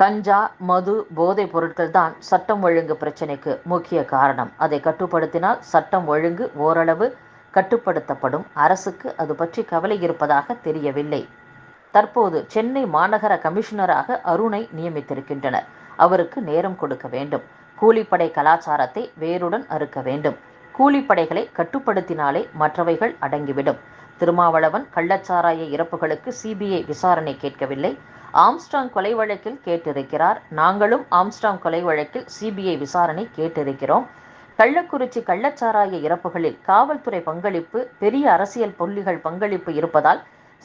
கஞ்சா மது போதைப் பொருட்கள் தான் சட்டம் ஒழுங்கு பிரச்சனைக்கு முக்கிய காரணம். அதை கட்டுப்படுத்தினால் சட்டம் ஒழுங்கு ஓரளவு கட்டுப்படுத்தப்படும். அரசுக்கு அது பற்றி கவலை இருப்பதாக தெரியவில்லை. தற்போது சென்னை மாநகர கமிஷனராக அருணை நியமித்திருக்கின்றனர். அவருக்கு நேரம் கொடுக்க வேண்டும். கூலிப்படை கலாச்சாரத்தை வேருடன் அறுக்க வேண்டும். கூலிப்படைகளை கட்டுப்படுத்தினாலே மற்றவைகள் அடங்கிவிடும். திருமாவளவன் கள்ளச்சாராய இறப்புகளுக்கு சிபிஐ விசாரணை கேட்கவில்லை. ஆம்ஸ்டாங் கொலை வழக்கில் கேட்டிருக்கிறார். நாங்களும் ஆம்ஸ்டாங் கொலை வழக்கில் சிபிஐ விசாரணை கேட்டிருக்கிறோம். கள்ளக்குறிச்சி கள்ளச்சாராய இறப்புகளில் காவல்துறை பங்களிப்பு பெரிய அரசியல் புள்ளிகள் பங்களிப்பு இருப்பதால்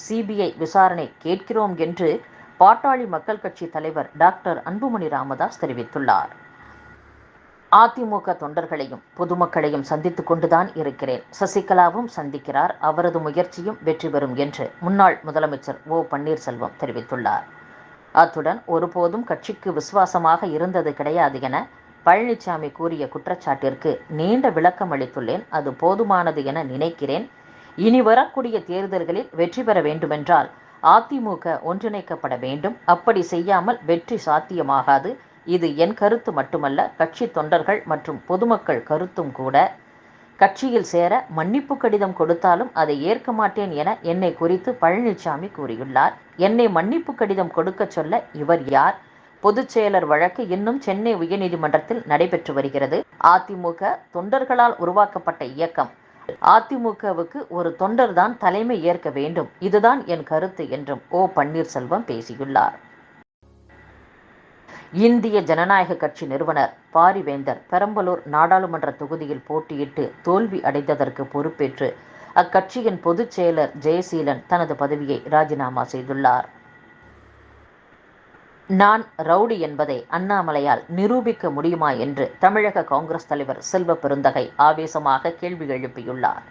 சிபிஐ விசாரணை கேட்கிறோம் என்று பாட்டாளி மக்கள் கட்சி தலைவர் டாக்டர் அன்புமணி ராமதாஸ் தெரிவித்துள்ளார். அதிமுக தொண்டர்களையும் பொதுமக்களையும் சந்தித்துக் கொண்டுதான் இருக்கிறேன். சசிகலாவும் சந்திக்கிறார். அவரது முயற்சியும் வெற்றி பெறும் என்று முன்னாள் முதலமைச்சர் ஓ. பன்னீர்செல்வம் தெரிவித்துள்ளார். அத்துடன் ஒருபோதும் கட்சிக்கு விசுவாசமாக இருந்தது கிடையாது என பழனிசாமி கூறிய குற்றச்சாட்டிற்கு நீண்ட விளக்கம் அளித்துள்ளேன். அது போதுமானது என நினைக்கிறேன். இனி வரக்கூடிய தேர்தல்களில் வெற்றி பெற வேண்டுமென்றால் அதிமுக ஒன்றிணைக்கப்பட வேண்டும். அப்படி செய்யாமல் வெற்றி சாத்தியமாகாது. இது என் கருத்து மட்டுமல்ல கட்சி தொண்டர்கள் மற்றும் பொதுமக்கள் கருத்தும் கூட. கட்சியில் சேர மன்னிப்பு கடிதம் கொடுத்தாலும் அதை ஏற்க மாட்டேன் என என்னை குறித்து பழனிசாமி கூறியுள்ளார். என்னை மன்னிப்பு கடிதம் கொடுக்க சொல்ல இவர் யார்? பொதுச் செயலர் வழக்கு இன்னும் சென்னை உயர்நீதிமன்றத்தில் நடைபெற்று வருகிறது. அதிமுக தொண்டர்களால் உருவாக்கப்பட்ட இயக்கம். அதிமுகவுக்கு ஒரு தொண்டர் தான் தலைமை ஏற்க வேண்டும். இதுதான் என் கருத்து என்றும் ஓ பன்னீர்செல்வம் பேசியுள்ளார். இந்திய ஜனநாயக கட்சி நிறுவனர் பாரிவேந்தர் பெரம்பலூர் நாடாளுமன்ற தொகுதியில் போட்டியிட்டு தோல்வி அடைந்ததற்கு பொறுப்பேற்று அக்கட்சியின் பொதுச் செயலர் ஜெயசீலன் தனது பதவியை ராஜினாமா செய்துள்ளார். நான் ரவுடி என்பதை அண்ணாமலையால் நிரூபிக்க முடியுமா என்று தமிழக காங்கிரஸ் தலைவர் செல்வ பெருந்தகை ஆவேசமாக கேள்வி எழுப்பியுள்ளார்.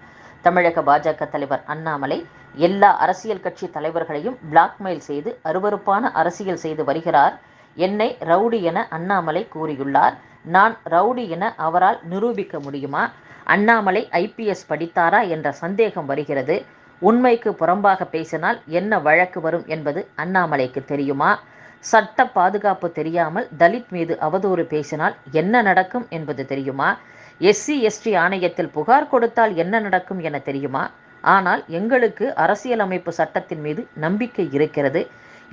தமிழக பாஜக தலைவர் அண்ணாமலை எல்லா அரசியல் கட்சி தலைவர்களையும் பிளாக்மெயில் செய்து அருவறுப்பான அரசியல் செய்து வருகிறார். என்னை ரவுடி என அண்ணாமலை கூறியுள்ளார். நான் ரவுடி என அவரால் நிரூபிக்க முடியுமா? அண்ணாமலை ஐபிஎஸ் படித்தாரா என்ற சந்தேகம் வருகிறது. உண்மைக்கு புறம்பாக பேசினால் என்ன வழக்கு வரும் என்பது அண்ணாமலைக்கு தெரியுமா? சட்ட பாதுகாப்பு தெரியாமல் தலித் மீது அவதூறு பேசினால் என்ன நடக்கும் என்பது தெரியுமா? எஸ்சி எஸ்டி ஆணையத்தில் புகார் கொடுத்தால் என்ன நடக்கும் என தெரியுமா? ஆனால் எங்களுக்கு அரசியலமைப்பு சட்டத்தின் மீது நம்பிக்கை இருக்கிறது.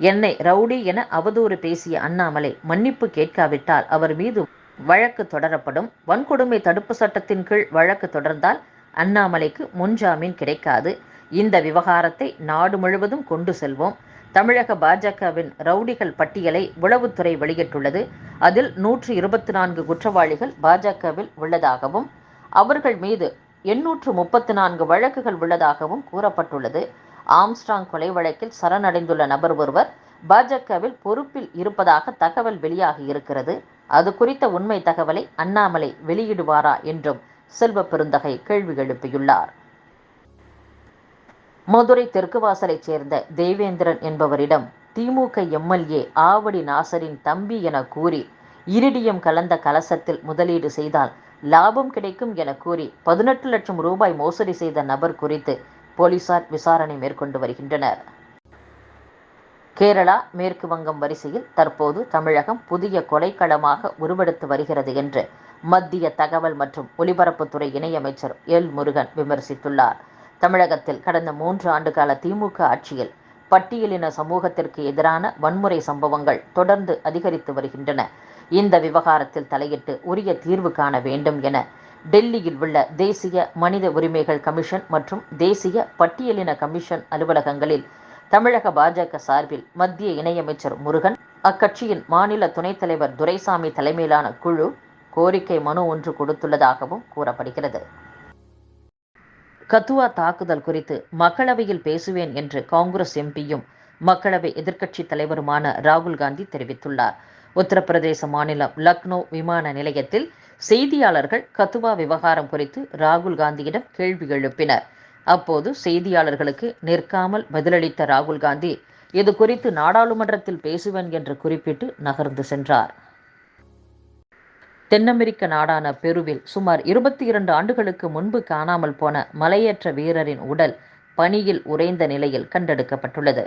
என்னை ரவுடி என அவதூறு பேசிய அண்ணாமலை மன்னிப்பு கேட்காவிட்டால் அவர் மீது வழக்கு தொடரப்படும். வன்கொடுமை தடுப்பு சட்டத்தின் கீழ் வழக்கு தொடர்ந்தால் அண்ணாமலைக்கு முன்ஜாமீன் கிடைக்காது. இந்த விவகாரத்தை நாடு முழுவதும் கொண்டு செல்வோம். தமிழக பாஜகவின் ரவுடிகள் பட்டியலை உளவுத்துறை வெளியிட்டுள்ளது. அதில் நூற்று இருபத்தி நான்கு குற்றவாளிகள் பாஜகவில் உள்ளதாகவும் அவர்கள் மீது எண்ணூற்று முப்பத்து நான்கு வழக்குகள் உள்ளதாகவும் கூறப்பட்டுள்ளது. ஆம்ஸ்ட்ராங் கொலை வழக்கில் சரணடைந்துள்ள நபர் ஒருவர் பாஜகவில் பொறுப்பில் இருப்பதாக தகவல் வெளியாகி இருக்கிறது. அது குறித்த உண்மை தகவலை அண்ணாமலை வெளியிடுவாரா என்றும் செல்வ பெருந்தகை கேள்வி எழுப்பியுள்ளார். மதுரை தெற்கு வாசலைச் சேர்ந்த தேவேந்திரன் என்பவரிடம் திமுக எம்எல்ஏ ஆவடி நாசரின் தம்பி என கூறி இரிடியம் கலந்த கலசத்தில் முதலீடு செய்தால் லாபம் கிடைக்கும் என கூறி பதினெட்டு லட்சம் ரூபாய் மோசடி செய்த நபர் குறித்து போலீசார் விசாரணை மேற்கொண்டு வருகின்றனர். கேரளா மேற்கு வங்கம் வரிசையில் தற்போது தமிழகம் புதிய கொலைக்களமாக உருவெடுத்து வருகிறது என்று மத்திய தகவல் மற்றும் ஒலிபரப்புத்துறை இணையமைச்சர் எல். முருகன் விமர்சித்துள்ளார். தமிழகத்தில் கடந்த மூன்று ஆண்டுகால திமுக ஆட்சியில் பட்டியலின சமூகத்திற்கு எதிரான வன்முறை சம்பவங்கள் தொடர்ந்து அதிகரித்து வருகின்றன. இந்த விவகாரத்தில் தலையிட்டு உரிய தீர்வு காண வேண்டும் என டெல்லியில் உள்ள தேசிய மனித உரிமைகள் கமிஷன் மற்றும் தேசிய பட்டியலின கமிஷன் அலுவலகங்களில் தமிழக பாஜக சார்பில் மத்திய இணையமைச்சர் முருகன் அக்கட்சியின் மாநில துணைத் தலைவர் துரைசாமி தலைமையிலான குழு கோரிக்கை மனு ஒன்று கொடுத்துள்ளதாகவும் கூறப்படுகிறது. கத்துவா தாக்குதல் குறித்து மக்களவையில் பேசுவேன் என்று காங்கிரஸ் எம்பியும் மக்களவை எதிர்க்கட்சி தலைவருமான ராகுல் காந்தி தெரிவித்துள்ளார். உத்தரப்பிரதேச மாநிலம் லக்னோ விமான நிலையத்தில் செய்தியாளர்கள் கத்துவா விவகாரம் குறித்து ராகுல் காந்தியிடம் கேள்வி எழுப்பினர். அப்போது செய்தியாளர்களுக்கு நிற்காமல் பதிலளித்த ராகுல் காந்தி இது குறித்து நாடாளுமன்றத்தில் பேசுவேன் என்று குறிப்பிட்டு நகர்ந்து சென்றார். தென் அமெரிக்க நாடான பெருவில் சுமார் இருபத்தி இரண்டு ஆண்டுகளுக்கு முன்பு காணாமல் போன மலையேற்ற வீரரின் உடல் பனியில் உறைந்த நிலையில் கண்டெடுக்கப்பட்டுள்ளது.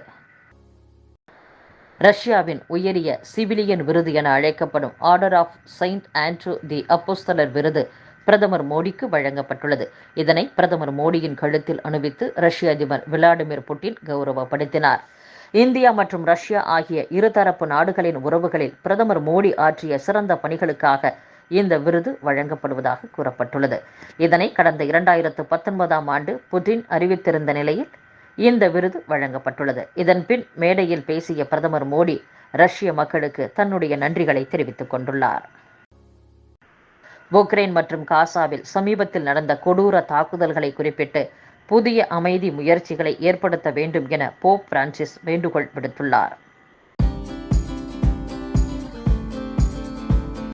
ரஷ்யாவின் உயரிய சிவிலியன் விருது என அழைக்கப்படும் order of saint Andrew the அப்போஸ்தலர் விருது பிரதமர் மோடிக்கு வழங்கப்பட்டுள்ளது. இதனை பிரதமர் மோடியின் கழுத்தில் அணிவித்து ரஷ்ய அதிபர் விளாடிமிர் புட்டின் கௌரவப்படுத்தினார். இந்தியா மற்றும் ரஷ்யா ஆகிய இருதரப்பு நாடுகளின் உறவுகளில் பிரதமர் மோடி ஆற்றிய சிறந்த பணிகளுக்காக இந்த விருது வழங்கப்படுவதாக கூறப்பட்டுள்ளது. இதனை கடந்த இரண்டாயிரத்து பத்தொன்பதாம் ஆண்டு புட்டின் அறிவித்திருந்த நிலையில் இந்த விருது வழங்கப்பட்டுள்ளது. இதன்பின் மேடையில் பேசிய பிரதமர் மோடி ரஷ்ய மக்களுக்கு தன்னுடைய நன்றிகளை தெரிவித்துக் கொண்டுள்ளார். உக்ரைன் மற்றும் காசாவில் சமீபத்தில் நடந்த கொடூர தாக்குதல்களை குறிப்பிட்டு புதிய அமைதி முயற்சிகளை ஏற்படுத்த வேண்டும் என போப் பிரான்சிஸ் வேண்டுகோள் விடுத்துள்ளார்.